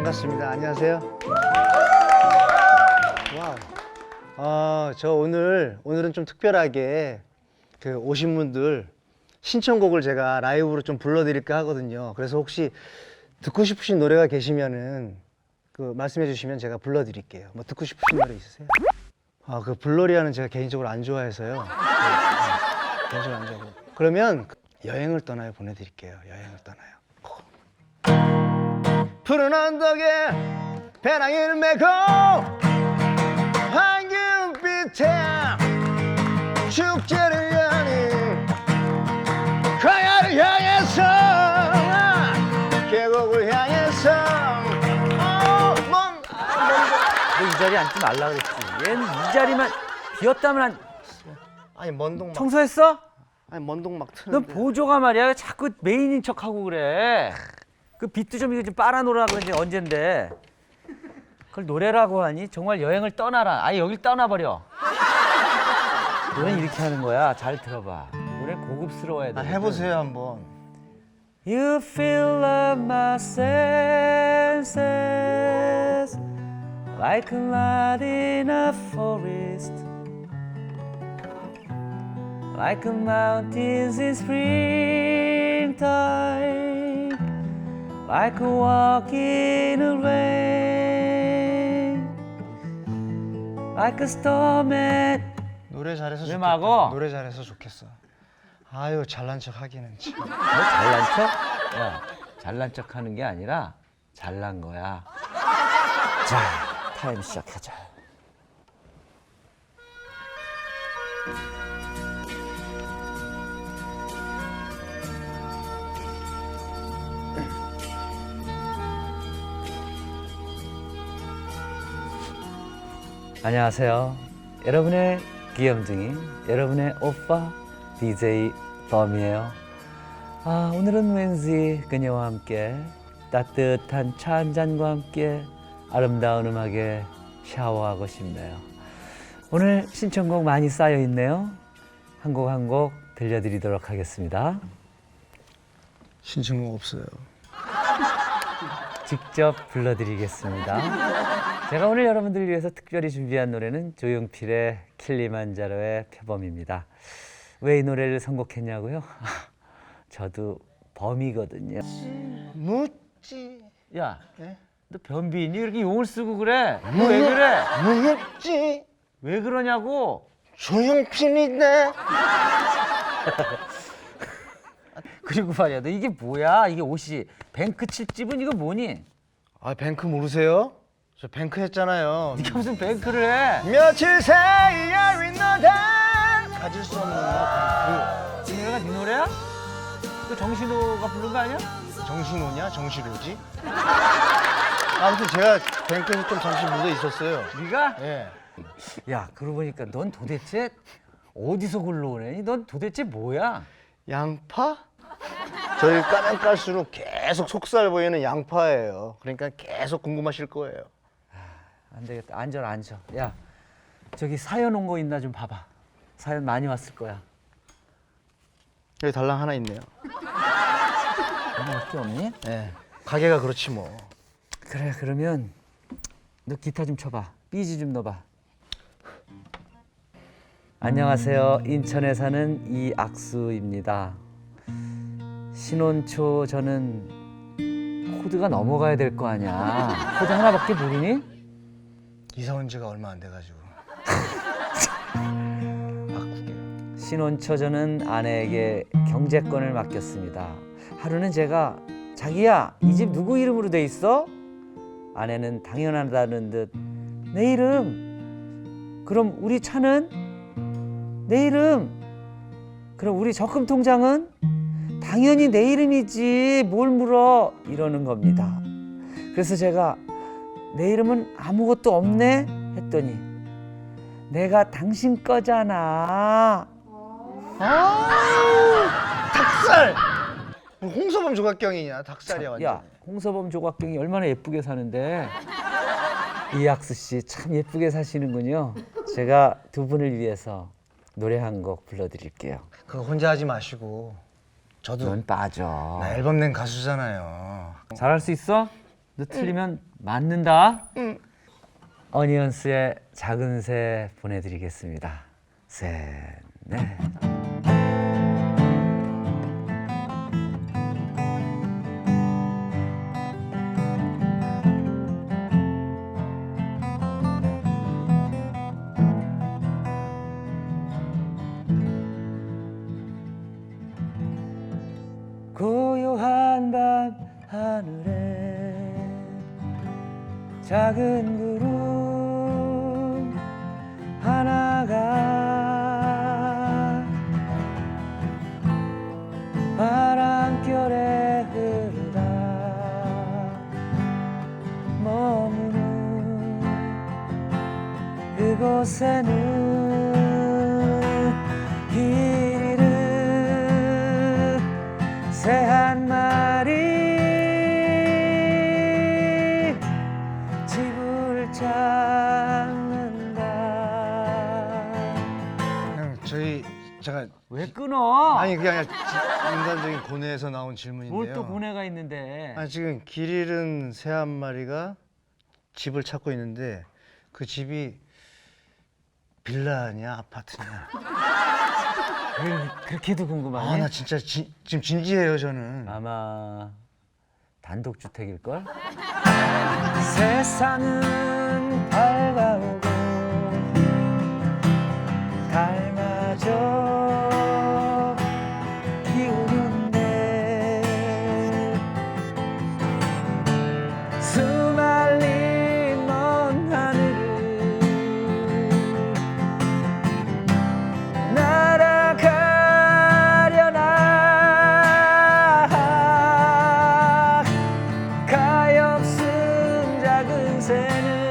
반갑습니다. 안녕하세요. 와, 어, 저 오늘 오늘은 좀 특별하게 그 오신 분들 신청곡을 제가 라이브로 좀 불러드릴까 하거든요. 그래서 혹시 듣고 싶으신 노래가 계시면은 그 말씀해 주시면 제가 불러드릴게요. 뭐 듣고 싶으신 노래 있으세요? 아, 그 블러리아는 제가 개인적으로 안 좋아해서요. 네, 네, 개인적으로 안 좋아하고. 그러면 여행을 떠나요 보내드릴게요. 여행을 떠나요. 푸른 언덕에 배낭을 메고 황금빛에 축제를 여는 광야를 향해서 계곡을 향해서 어, 먼 너이 자리에 앉지 말라 그랬지. 얘는 이 자리만 비었다면 안 아니 먼동 막 청소했어? 아니 먼동 막너 트는데 보조가 말이야 자꾸 메인인 척하고 그래. 그 비트 좀 이거 좀 빨아놓으라 그런지 언젠데. 그걸 노래라고 하니 정말 여행을 떠나라. 아예 여길 떠나버려. 노래는 이렇게 하는 거야. 잘 들어봐. 노래 고급스러워야 돼. 아, 해보세요 한번 You fill up my senses like a light in a forest, like a mountains in springtime, like a walk in a rain, like a storm at 노래 잘해서 왜 좋겠다. 노래 잘해서 좋겠어 아유 잘난 척 하기는 참 너 잘난 척? 야, 잘난 척 하는 게 아니라 잘난 거야. 자, 타임 시작하자. 안녕하세요. 여러분의 귀염둥이, 여러분의 오빠 DJ 범이에요. 아, 오늘은 왠지 그녀와 함께 따뜻한 차 한 잔과 함께 아름다운 음악에 샤워하고 싶네요. 오늘 신청곡 많이 쌓여 있네요. 한 곡 한 곡 들려드리도록 하겠습니다. 신청곡 없어요 직접 불러드리겠습니다. 제가 오늘 여러분들을 위해서 특별히 준비한 노래는 조용필의 킬리만자로의 표범입니다. 왜 이 노래를 선곡했냐고요? 저도 범이거든요. 묻지 야, 예? 너 변비니? 이렇게 용을 쓰고 그래? 너 왜 그래? 묻지 왜 그러냐고? 조용필이다 그리고 말이야, 너 이게 뭐야? 이게 옷이 뱅크 칠집은 이거 뭐니? 아 뱅크 모르세요? 저 뱅크 했잖아요 네가 무슨 뱅크를 해? 며칠 사이에 윈너다 가질 수 없는 뭐이 노래가 네 노래야? 그 정신호가 부른 거 아니야? 정신호냐 정신호지? 아무튼 제가 뱅크에서 좀 잠시 묻어 있었어요 네가? 예. 야, 그러고 보니까 넌 도대체 어디서 굴러오니? 넌 도대체 뭐야? 양파? 저희 까면 깔수록 계속 속살 보이는 양파예요. 그러니까 계속 궁금하실 거예요. 안 되겠다. 앉아라, 앉아. 야, 저기 사연 온 거 있나 좀 봐봐. 사연 많이 왔을 거야. 여기 달랑 하나 있네요. 하나 밖에 없니? 예. 가게가 그렇지 뭐. 그래, 그러면 너 기타 좀 쳐봐. 삐지 좀 넣어봐. 안녕하세요. 인천에 사는 이악수입니다. 신혼 초 저는 코드가 넘어가야 될 거 아니야. 코드 하나밖에 모르니? 이사 온 지가 얼마 안 돼가지고. 바꾸게요. 신혼 초 저는 아내에게 경제권을 맡겼습니다. 하루는 제가 자기야 이 집 누구 이름으로 돼 있어? 아내는 당연하다는 듯 내 이름. 그럼 우리 차는 내 이름. 그럼 우리 적금 통장은 당연히 내 이름이지 뭘 물어 이러는 겁니다. 그래서 제가 내 이름은 아무것도 없네 했더니 내가 당신 거잖아. 닭살! 뭐 홍서범 조각경이냐? 닭살이야 완전. 야, 홍서범 조각경이 얼마나 예쁘게 사는데 이학수 씨 참 예쁘게 사시는군요. 제가 두 분을 위해서 노래 한 곡 불러드릴게요. 그거 혼자 하지 마시고. 저도 넌 빠져. 나 앨범 낸 가수잖아요. 잘할 수 있어? 너 틀리면 맞는다. 어니언스의 작은 새 보내드리겠습니다. 셋, 넷. 고요한 밤 하늘에 작은 구름 하나가 바람결에 흐르다. 머무는 그곳에는 그냥 저희 제가 왜 끊어? 아니 그게 아니라 지- 인간적인 고뇌에서 나온 질문인데요. 뭘또 고뇌가 있는데 아니 지금 길 잃은 새 한 마리가 집을 찾고 있는데 그 집이 빌라냐 아파트냐. 그- 그렇게도 아 궁금하네 나 진짜 지, 지금 진지해요 저는. 아마 단독주택일걸? 세상은 senin